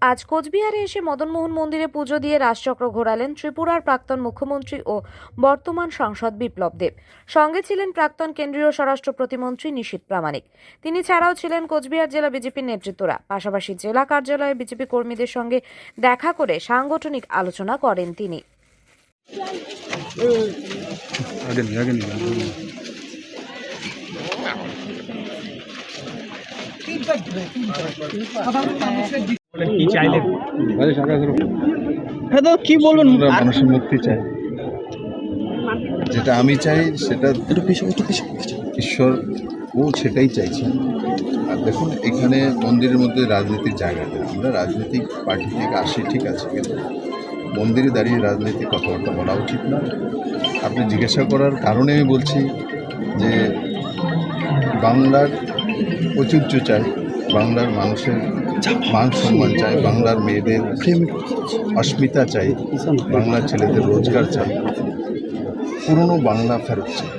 আজ কোচবিহারে এসে মদনমোহন মন্দিরে পুজো দিয়ে রাজচক্র ঘোরালেন ত্রিপুরার প্রাক্তন মুখ্যমন্ত্রী ও বর্তমান সাংসদ বিপ্লব দেব। সঙ্গে ছিলেন প্রাক্তন কেন্দ্রীয় স্বরাষ্ট্র প্রতিমন্ত্রী নিশীত প্রামাণিক। তিনি ছাড়াও ছিলেন কোচবিহার জেলা বিজেপির নেতৃত্বরা। পাশাপাশি জেলা কার্যালয়ে বিজেপি কর্মীদের সঙ্গে দেখা করে সাংগঠনিক আলোচনা করেন তিনি। কি চাইলেন হ্যাঁ দাদা কি বলবেন? আমরা মানুষের মুক্তি চাই। যেটা আমি চাই সেটা ঈশ্বর ও সেটাই চাইছেন আর দেখুন এখানে মন্দিরের মধ্যে রাজনীতির জায়গা নেই। আমরা রাজনৈতিক পার্টি থেকে আসি ঠিক আছে কিন্তু মন্দিরে দাঁড়িয়ে রাজনৈতিক কথাবার্তা বলা উচিত না। আপনি জিজ্ঞাসা করার কারণে আমি বলছি যে বাংলার ঐতিহ্য চাই, বাংলার মানুষের মান সম্মান চাই, বাংলার মেয়েদের অস্মিতা চাই, বাংলার ছেলেদের রোজগার চাই, পুরনো বাংলা ফেরত চাই।